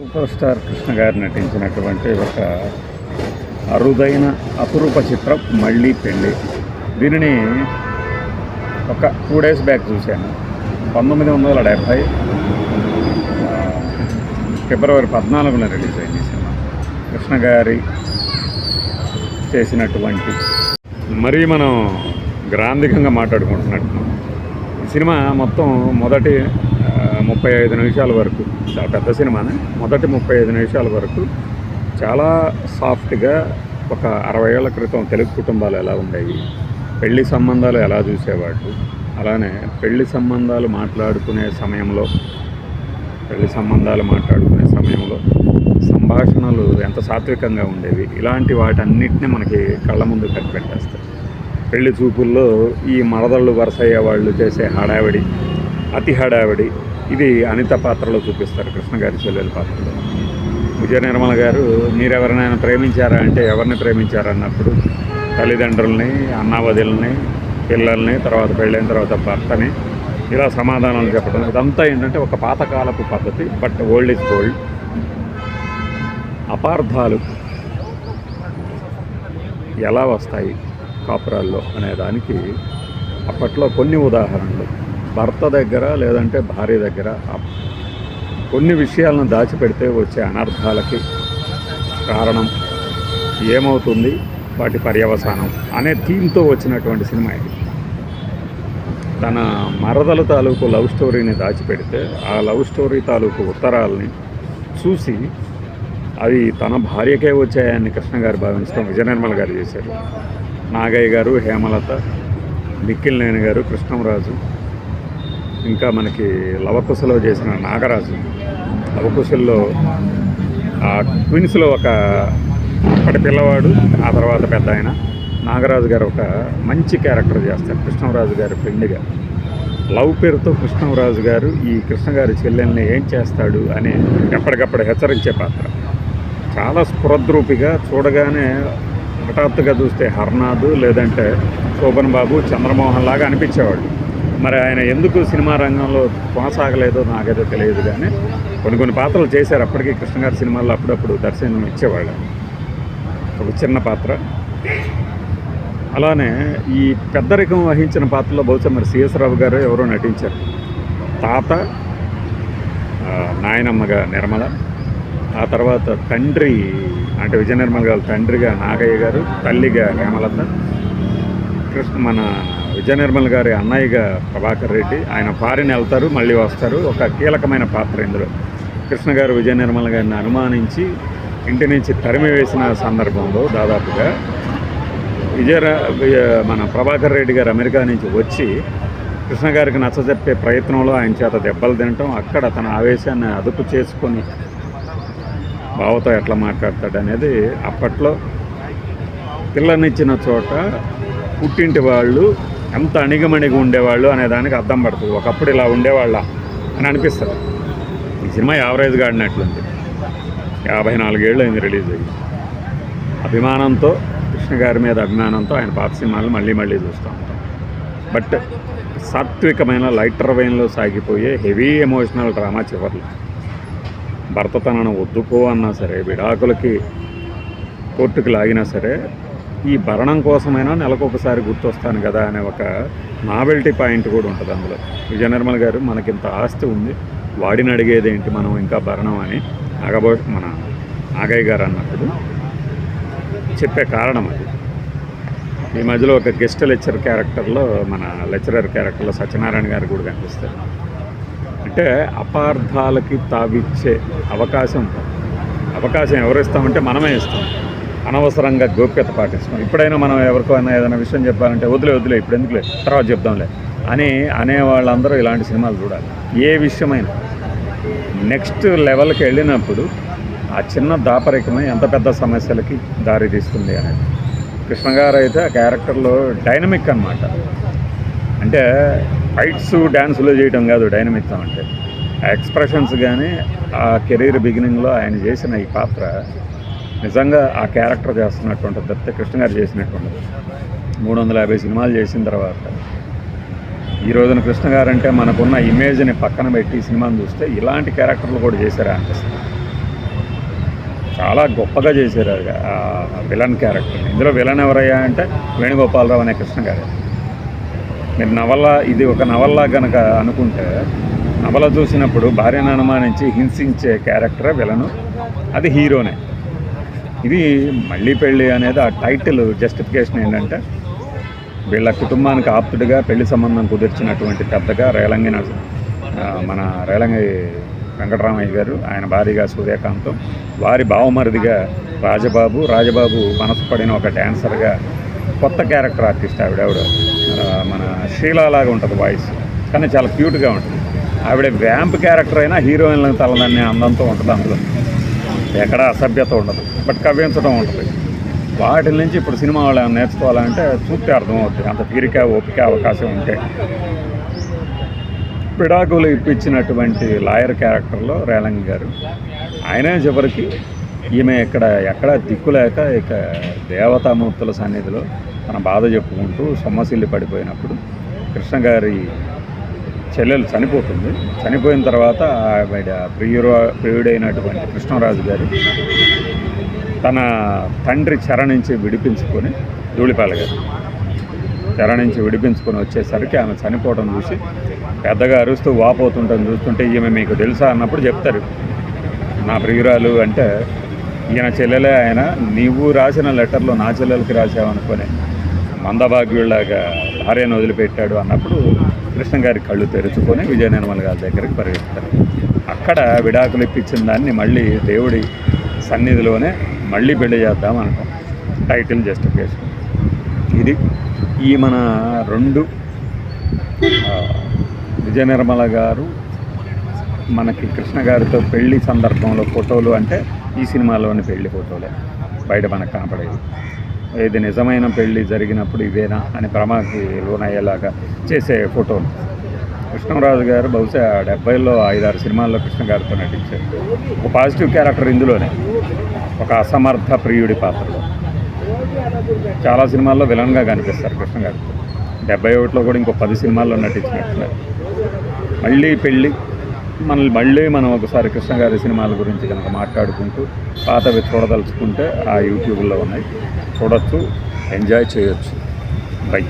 Super star Krishna గారు నటించినటువంటి ఒక అరుదైన అపురూప చిత్రం మళ్ళీ పెళ్ళి. దీనిని ఒక టూ డేస్ బ్యాక్ చూశాను. పంతొమ్మిది వందల డెబ్భై ఫిబ్రవరి పద్నాలుగున రిలీజ్ అయింది సినిమా. కృష్ణ గారి చేసినటువంటి మరీ మనం గ్రాంధికంగా మాట్లాడుకుంటున్నట్టు. సినిమా మొత్తం మొదటి ముప్పై ఐదు నిమిషాల వరకు. చాలా పెద్ద సినిమానే. మొదటి ముప్పై ఐదు నిమిషాల వరకు చాలా సాఫ్ట్గా ఒక అరవై ఏళ్ళ క్రితం తెలుగు కుటుంబాలు ఎలా ఉండేవి పెళ్ళి సంబంధాలు ఎలా చూసేవాళ్ళు అలానే పెళ్ళి సంబంధాలు మాట్లాడుకునే సమయంలో పెళ్ళి సంబంధాలు మాట్లాడుకునే సమయంలో సంభాషణలు ఎంత సాత్వికంగా ఉండేవి ఇలాంటి వాటన్నిటిని మనకి కళ్ళ ముందు కట్టిపెట్టేస్తాయి పెళ్ళి చూపుల్లో ఈ మరదళ్ళు వరుస అయ్యే వాళ్ళు చేసే హడావిడి అతి హడావిడి. ఇది అనిత పాత్రలో చూపిస్తారు కృష్ణ గారి చెల్లెల పాత్రలో. విజయ నిర్మల గారు మీరెవరినైనా ప్రేమించారా? అంటే ఎవరిని ప్రేమించారన్నప్పుడు తల్లిదండ్రుల్ని అన్నావదిల్ని పిల్లల్ని తర్వాత పెళ్ళైన తర్వాత భర్తని ఇలా సమాధానాలు చెప్పడం. ఇదంతా ఏంటంటే ఒక పాతకాలపు పద్ధతి బట్ ఓల్డ్ ఇస్ గోల్డ్. అపార్థాలు ఎలా వస్తాయి కాపురాల్లో అనే దానికి అప్పట్లో కొన్ని ఉదాహరణలు. భర్త దగ్గర లేదంటే భార్య దగ్గర కొన్ని విషయాలను దాచిపెడితే వచ్చే అనర్థాలకి కారణం ఏమవుతుంది? వాటి పర్యవసానం అనే థీమ్తో వచ్చినటువంటి సినిమా ఇది. తన మరదల తాలూకు లవ్ స్టోరీని దాచిపెడితే ఆ లవ్ స్టోరీ తాలూకు ఉత్తరాలని చూసి అవి తన భార్యకే వచ్చాయని కృష్ణ గారు భావించడం విజయనిర్మల గారు చేశారు. నాగయ్య గారు హేమలత నిఖిల్నేని గారు కృష్ణంరాజు ఇంకా మనకి లవకుశలో చేసిన నాగరాజు. లవకుశల్లో ఆ ట్విన్స్లో ఒక అప్పటి పిల్లవాడు ఆ తర్వాత పెద్ద ఆయన. నాగరాజు గారు ఒక మంచి క్యారెక్టర్ చేస్తారు కృష్ణరాజు గారి ఫ్రెండ్గా. లవ్ పేరుతో కృష్ణరాజు గారు ఈ కృష్ణ గారి చెల్లెల్ని ఏం చేస్తాడు అని ఎప్పటికప్పుడు హెచ్చరించే పాత్ర. చాలా స్ఫురద్రూపిగా చూడగానే హఠాత్తుగా చూస్తే హర్నాథ్ లేదంటే శోభన్ బాబు చంద్రమోహన్ లాగా అనిపించేవాడు మరి ఆయన ఎందుకు సినిమా రంగంలో కొనసాగలేదో నాకైతే తెలియదు కానీ కొన్ని కొన్ని పాత్రలు చేశారు. అప్పటికీ కృష్ణ గారి సినిమాల్లో అప్పుడప్పుడు దర్శనం ఇచ్చేవాళ్ళు. ఒక చిన్న పాత్ర. అలానే ఈ పెద్దరికం వహించిన పాత్రలో బహుశా మరి సిఎస్ రావు గారు ఎవరో నటించారు. తాత నాయనమ్మగా నిర్మల ఆ తర్వాత తండ్రి అంటే విజయ నిర్మల గారు తండ్రిగా నాగయ్య గారు తల్లిగా హేమలత కృష్ణ మన విజయ నిర్మల్ గారి అన్నయ్యగా ప్రభాకర్ రెడ్డి. ఆయన ఫారిన్ వెళ్తారు మళ్ళీ వస్తారు. ఒక కీలకమైన పాత్ర ఇందులో. కృష్ణ గారు విజయ నిర్మల్ గారిని అనుమానించి ఇంటి నుంచి తరిమి వేసిన సందర్భంలో దాదాపుగా విజయ మన ప్రభాకర్ రెడ్డి గారు అమెరికా నుంచి వచ్చి కృష్ణ గారికి నచ్చజెప్పే ప్రయత్నంలో ఆయన చేత దెబ్బలు తినటం అక్కడ తన ఆవేశాన్ని అదుపు చేసుకొని బావతో ఎట్లా మాట్లాడతాడు అనేది అప్పట్లో పిల్లనిచ్చిన చోట పుట్టింటి వాళ్ళు ఎంత అణిగమణిగి ఉండేవాళ్ళు అనే దానికి అర్థం పడుతుంది. ఒకప్పుడు ఇలా ఉండేవాళ్ళ అని అనిపిస్తుంది. ఈ సినిమా యావరేజ్గా ఆడినట్లుంది యాభై నాలుగేళ్ళు అయింది రిలీజ్ అయ్యి. అభిమానంతో కృష్ణ గారి మీద అభిమానంతో ఆయన పాత సినిమాలు మళ్ళీ మళ్ళీ చూస్తూ ఉంటాం. బట్ సాత్వికమైన లైటర్ వెయిన్లో సాగిపోయే హెవీ ఎమోషనల్ డ్రామా చివర్లు. భర్త తనను వద్దుకో అన్నా సరే విడాకులకి కోర్టుకు లాగినా సరే ఈ భరణం కోసమైనా నెలకు ఒకసారి గుర్తొస్తాను కదా అనే ఒక నావెల్టీ పాయింట్ కూడా ఉంటుంది అందులో. విజయ నిర్మల్ గారు మనకింత ఆస్తి ఉంది. వాడిని అడిగేది ఏంటి మనం ఇంకా భరణం అని? నాగబో మన నాగయ్య గారు అన్నప్పుడు చెప్పే కారణం అది. ఈ మధ్యలో ఒక గెస్ట్ లెక్చర్ క్యారెక్టర్లో మన లెక్చరర్ క్యారెక్టర్లో సత్యనారాయణ గారు కూడా కనిపిస్తారు. అంటే అపార్థాలకి తావిచ్చే అవకాశం అవకాశం ఎవరు ఇస్తామంటే మనమే ఇస్తాం. అనవసరంగా గోప్యత పాటిస్తాం ఇప్పుడైనా మనం ఎవరికైనా ఏదైనా విషయం చెప్పాలంటే వదిలే వదిలే ఇప్పుడు ఎందుకులే? తర్వాత చెప్దాంలే. అని అనే వాళ్ళందరూ ఇలాంటి సినిమాలు చూడాలి. ఏ విషయమైనా. నెక్స్ట్ లెవెల్కి వెళ్ళినప్పుడు ఆ చిన్న దాపరికమే ఎంత పెద్ద సమస్యలకి దారి తీస్తుంది అనేది. కృష్ణ గారు అయితే ఆ క్యారెక్టర్లో డైనమిక్ అనమాట అంటే ఫైట్స్ డ్యాన్సులు చేయడం కాదు డైనమిక్ అంటే. ఆ ఎక్స్ప్రెషన్స్ కానీ ఆ కెరీర్ బిగినింగ్లో ఆయన చేసిన ఈ పాత్ర నిజంగా ఆ క్యారెక్టర్ చేస్తున్నటువంటి దత్త కృష్ణ గారు చేసినటువంటిది మూడు వందల యాభై సినిమాలు చేసిన తర్వాత ఈ రోజున కృష్ణ గారు అంటే మనకున్న ఇమేజ్ని పక్కన పెట్టి సినిమాని చూస్తే ఇలాంటి క్యారెక్టర్లు కూడా చేశారా అనిపిస్తుంది. చాలా గొప్పగా చేశారు అది, విలన్ క్యారెక్టర్ ఇందులో విలన్ ఎవరయ్యా అంటే వేణుగోపాలరావు అనే కృష్ణ గారు. మీరు నవల ఇది ఒక నవల్లా కనుక అనుకుంటే నవల చూసినప్పుడు భార్యను అనుమానించి హింసించే క్యారెక్టర్ విలను. అది హీరోనే. ఇది మళ్ళీ పెళ్ళి అనేది ఆ టైటిల్ జస్టిఫికేషన్ ఏంటంటే వీళ్ళ కుటుంబానికి ఆప్తుడిగా పెళ్ళి సంబంధం కుదిర్చినటువంటి పెద్దగా రేలంగి మన రేలంగి వెంకటరామయ్య గారు ఆయన భార్యగా సూర్యకాంతం వారి భావమరిదిగా రాజబాబు రాజబాబు మనసు పడిన ఒక డ్యాన్సర్గా కొత్త క్యారెక్టర్ ఆర్టిస్ట్ ఆవిడ ఆవిడ మన షీలాలాగా ఉంటుంది వాయిస్ కానీ చాలా క్యూట్గా ఉంటుంది. ఆవిడ వ్యాంప్ క్యారెక్టర్ అయినా హీరోయిన్లను తలదన్నే అందంతో ఉంటుంది అందులో. ఎక్కడ అసభ్యత ఉండదు. బట్ కవ్వించడం ఉంటుంది. వాటి నుంచి ఇప్పుడు సినిమా వాళ్ళు నేర్చుకోవాలంటే చూస్తే అర్థమవుతుంది అంత తీరిక ఓపిక అవకాశం ఉంటే. పిడాకులు ఇప్పించినటువంటి లాయర్ క్యారెక్టర్లో రేలంగి గారు. ఆయనే చివరికి ఈమె ఇక్కడ ఎక్కడ దిక్కులేక ఇక దేవతామూర్తుల సన్నిధిలో తన బాధ చెప్పుకుంటూ సొమ్మసిల్లి పడిపోయినప్పుడు కృష్ణ గారి చెల్లెలు చనిపోతుంది. చనిపోయిన తర్వాత ఆవిడ ప్రియుడు ప్రియుడైనటువంటి కృష్ణరాజు గారు తన తండ్రి చెర నుంచి విడిపించుకొని ధూళిపాల గారు చెర నుంచి విడిపించుకొని వచ్చేసరికి ఆమె చనిపోవడం చూసి పెద్దగా అరుస్తూ వాపోతుంటని చూస్తుంటే ఈమె మీకు తెలుసా అన్నప్పుడు చెప్తారు. నా ప్రియురాలు అంటే ఈయన చెల్లెలే ఆయన నీవు రాసిన లెటర్లో నా చెల్లెలకి రాసావనుకొని మందభాగ్యుల్లాగా భార్యను వదిలిపెట్టాడు అన్నప్పుడు కృష్ణ గారి కళ్ళు తెరుచుకొని విజయ నిర్మల్ గారి దగ్గరికి పరిగెత్తారు. అక్కడ విడాకులు ఇప్పించిన దాన్ని మళ్ళీ దేవుడి సన్నిధిలోనే మళ్ళీ పెళ్ళి చేద్దాం అనుకో టైటిల్ జస్టిఫికేషన్ ఇది ఈ మన రెండు విజయ నిర్మల గారు మనకి కృష్ణ గారితో పెళ్ళి సందర్భంలో ఫోటోలు అంటే ఈ సినిమాలోని పెళ్ళి ఫోటోలే. బయట మనకు కనపడేది ఇది నిజమైన పెళ్ళి జరిగినప్పుడు ఇవేనా అని భ్రమకి లోనయ్యేలాగా చేసే ఫోటోలు కృష్ణరాజు గారు బహుశా డెబ్బైలో ఐదారు సినిమాల్లో కృష్ణ గారితో నటించారు. ఒక పాజిటివ్ క్యారెక్టర్ ఇందులోనే. ఒక అసమర్థ ప్రియుడి పాత్రలో. చాలా సినిమాల్లో విలన్గా కనిపిస్తారు కృష్ణ గారు. డెబ్బై ఒకటిలో కూడా ఇంకో పది సినిమాల్లో నటించినట్లు మళ్ళీ పెళ్ళి మనల్ని మళ్ళీ మనం ఒకసారి కృష్ణ గారి సినిమాల గురించి కనుక మాట్లాడుకుంటూ పాతవి చూడదలుచుకుంటే ఆ యూట్యూబ్లో ఉన్నాయి. చూడొచ్చు ఎంజాయ్ చేయొచ్చు. బై.